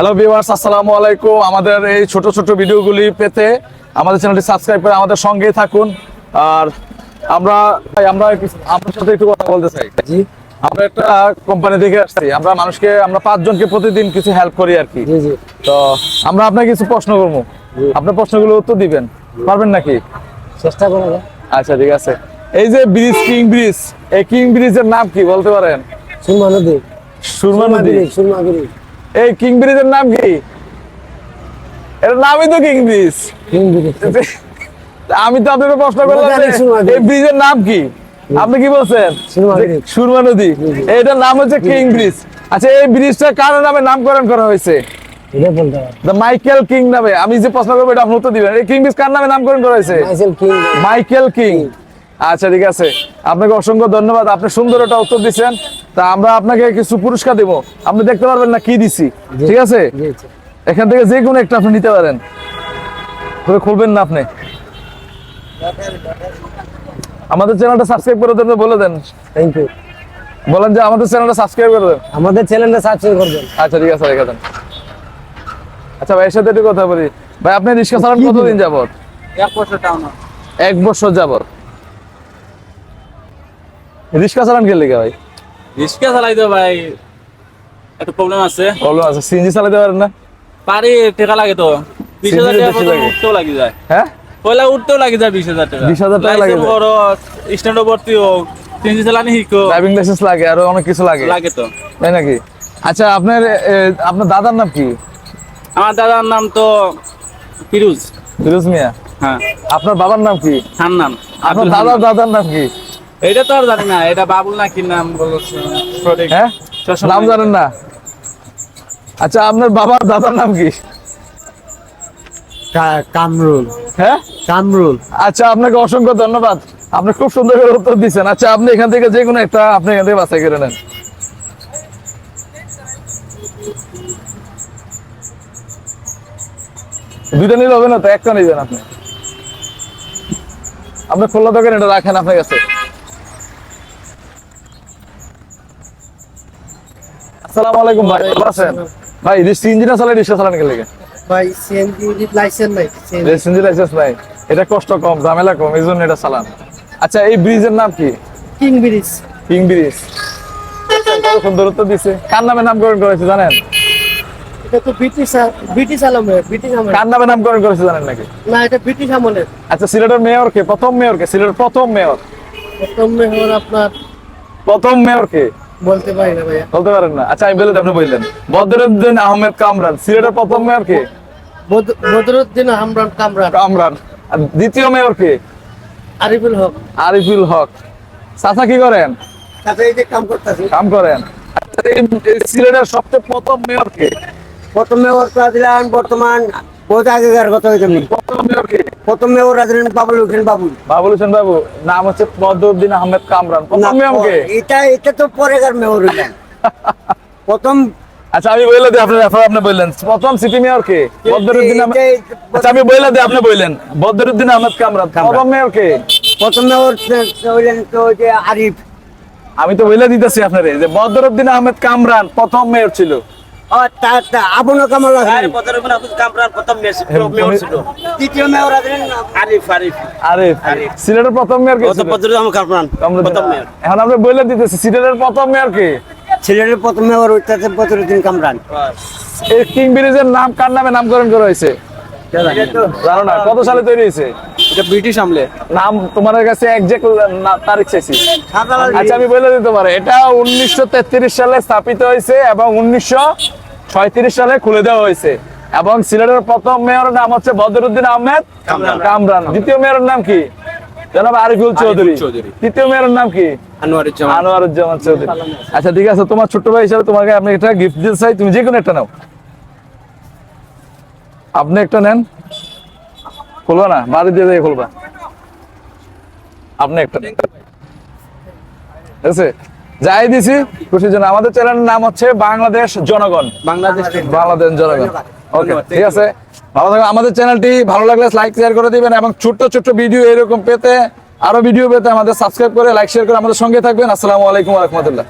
Hello viewers আসসালামু আলাইকুম। আমাদের এই ছোট ছোট ভিডিওগুলি পেতে আমাদের চ্যানেলটি সাবস্ক্রাইব করে আমাদের সঙ্গেই থাকুন। আর আমরা আমরা আপনার সাথে একটু কথা বলতে চাই। জি। আমরা একটা কোম্পানি থেকে আসছি। আমরা মানুষকে আমরা পাঁচজনকে প্রতিদিন কিছু হেল্প করি আর কি। জি জি। তো আমরা আপনাকে কিছু প্রশ্ন করব। আপনার প্রশ্নগুলো উত্তর দিবেন। পারবেন নাকি? চেষ্টা করা যায় আচ্ছা ঠিক আছে। এই যে ব্রিজ কিং ব্রিজ এই কিং ব্রিজের নাম কি বলতে পারেন? সুরমা নদী। সুরমা নদী। সুরমা ব্রিজ। এই কিং ব্রিজের নাম কি? এর নামই তো কিং ব্রিজ। আমি তো আপনাকে প্রশ্ন করলাম ব্রিজ। এই ব্রিজের নাম কি? আপনি কি বলছেন? সুরমা ব্রিজ। নদী। এটার নাম হচ্ছে কিং ব্রিজ। আচ্ছা এই ব্রিজটা কার নামে নামকরণ করা হয়েছে? মাইকেল কিং নামে। আমি যে প্রশ্ন করব এটা আপনি উত্তর দিবেন। এই কিং ব্রিজ কার নামে নামকরণ করা হয়েছে? মাইকেল কিং আচ্ছা ঠিক আছে। আপনাকে অসংখ্য ধন্যবাদ। আপনি সুন্দর একটা উত্তর দিচ্ছেন। তা আমরা আপনাকে কিছু পুরস্কার দেবো। আপনি দেখতে পারবেন না কি দিছি। ঠিক আছে? এখান থেকে যে কোনো একটা আপনি নিতে পারেন। তবে খুলবেন না আপনি। আমাদের চ্যানেলটা সাবস্ক্রাইব করে দেন বলে দেন। থ্যাংক ইউ বলেন যে আমাদের চ্যানেলটা সাবস্ক্রাইব করে দেন। আমাদের চ্যানেলটা সাবস্ক্রাইব করবেন আচ্ছা ঠিক আছে রেখে দেন। আচ্ছা ভাইয়ের সাথে একটু কথা বলি। ভাই আপনি রিক্সা চালান কতদিন যাবত এক বছর টাউন এক বছর যাবত রিক্সা চালান কে লেগে ভাই? রিক্সা চালাই তো ভাই একটু প্রবলেম আছে। প্রবলেম আছে সিএনজি চালাতে পারেন না? পারি টাকা লাগে তো। বিশ হাজার টাকা বেশি লাগে। যায়। হ্যাঁ? পয়লা উঠতেও লাগে যায় বিশ হাজার টাকা। 20,000 টাকা লাগে। বড় স্ট্যান্ড ভর্তি হোক তিনজি চালানি শিখো। ড্রাইভিং লাইসেন্স লাগে আরও অনেক কিছু লাগে। লাগে তো। তাই নাকি? আচ্ছা আপনার আপনার দাদার নাম কি? আমার দাদার নাম তো ফিরুজ। ফিরোজ মিয়া। হ্যাঁ। আপনার বাবার নাম কি? হান্নান। আপনার আব্দুল দাদার দাদার নাম কি? এটা তো আর জানি না এটা বাবুল না কি নাম বলছে সঠিক। হ্যাঁ? নাম জানেন না? আচ্ছা আপনার বাবার দাদার নাম কি? কামরুল। হ্যাঁ? কামরুল। আচ্ছা আপনাকে অসংখ্য ধন্যবাদ। আপনি খুব সুন্দর করে উত্তর দিচ্ছেন আচ্ছা আপনি এখান থেকে যে কোনো একটা আপনি এখান থেকে বাছাই করে নেন। দুইটা নিলে হবে না তো? একটা নিবেন আপনি। আপনি খোলা দোকান এটা রাখেন আপনার কাছে। আসসালামু আলাইকুম ভাই ভালো আছেন? ভাই সিএনজি না চালাই রিক্সা চালান গেলে ভাই সিএনজি লাইসেন্স নাই সিএনজি। লাইসেন্স নাই এটা কষ্ট কম ঝামেলা কম এই জন্য এটা চালান। আচ্ছা এই ব্রিজের নাম কি? King bridge. King bridge. কত সুন্দর উত্তর দিছে? কার নামে নামকরণ করেছে জানেন? এটা তো ব্রিটিশ ব্রিটিশ ব্রিটিশ আমলের কার নামে নামকরণ করেছে জানেন নাকি? না এটা ব্রিটিশ আমলের। আচ্ছা সিলেটের মেয়র কে? প্রথম মেয়র কে? সিলেটের প্রথম মেয়র। প্রথম মেয়র আপনার প্রথম মেয়র কে? বলতে পারি না ভাইয়া। বলতে পারেন না। আচ্ছা আমি বলে আপনি বললেন। বদরুদ্দিন আহমেদ কামরান সিলেটের প্রথম মেয়র কে? বদরুদ্দিন হামরান কামরান। কামরান। আর দ্বিতীয় মেয়র কে? আরিফুল হক। আরিফুল হক। চাচা কি করেন? তাতে এই যে কাম করতেছি। কাম করেন। আচ্ছা, সিলেটের সবচেয়ে প্রথম মেয়র কে? প্রথম মেয়র দিলেন বর্তমান বহুত আগেকার কথা হয়েছে প্রথম মেয়র কে? প্রথম মেয়র রাজেন বাবুল হোসেন বাবু বাবুল হোসেন বাবু নাম হচ্ছে আহমেদ কামরান। প্রথম মেয়র এটা এটা তো পরেকার মেয়র প্রথম আচ্ছা আমি বলে দিই আপনার এখন আপনি বললেন প্রথম সিটি মেয়র কে? বদরুদ্দিন আচ্ছা আমি বলে দিই আপনি বললেন বদরুদ্দিন আহমেদ কামরান। প্রথম মেয়র কে? প্রথম মেয়র তো যে আরিফ। আমি তো বলে দিতেছি আপনারে যে বদরুদ্দিন আহমেদ কামরান প্রথম মেয়র ছিল। ও, তা- তা আবুল কামাল হাসান। দ্বিতীয় মেয়র আছেন আরিফ আরিফ। আরে সিলেটের প্রথম মেয়র কে ছিল? কামরুদ্দিন। এখন আপনি বলে দিতেছি সিলেটের প্রথম মেয়র কে? সিলেটের প্রথম মেয়র হইতেছে বদরুদ্দিন কামরান এই কিং ব্রিজের নাম কার নামে নামকরণ করা হয়েছে? জানো? না কত সালে তৈরি হয়েছে? এটা ব্রিটিশ আমলে। নাম তোমার কাছে একজ্যাক্ট তারিখ চাইছি। আচ্ছা আমি বলে দিতে পারি এটা উনিশশো তেত্রিশ সালে স্থাপিত হয়েছে এবং উনিশশো সালে খুলে দেওয়া হয়েছে। এবং সিলেটের প্রথম মেয়রের নাম হচ্ছে বদরুদ্দিন আহমেদ কামরান। দ্বিতীয় মেয়রের নাম কি? জনাব আরিফুল চৌধুরী। তৃতীয় মেয়রের নাম কি? আনোয়ারুজ্জামান। চৌধুরী। আচ্ছা ঠিক আছে তোমার ছোট্ট ভাই হিসাবে তোমাকে আমি একটা গিফট দিতে চাই। তুমি যে কোনো একটা নাও। আপনি একটা নেন। খুলবা না? বাড়ি দিয়ে দিয়ে খুলবা। আপনি একটা নেন। ঠিক আছে? যাই দিছি খুশির জন্য। আমাদের চ্যানেলের নাম হচ্ছে বাংলাদেশ জনগণ। বাংলাদেশ বাংলাদেশ জনগণ। ওকে ঠিক আছে? ভালো থাকবেন। আমাদের চ্যানেলটি ভালো লাগলে লাইক শেয়ার করে দিবেন এবং ছোট্ট ছোট্ট ভিডিও এরকম পেতে আরও ভিডিও পেতে আমাদের সাবস্ক্রাইব করে লাইক শেয়ার করে আমাদের সঙ্গে থাকবেন। আসসালামু আলাইকুম রহমতুল্লাহ।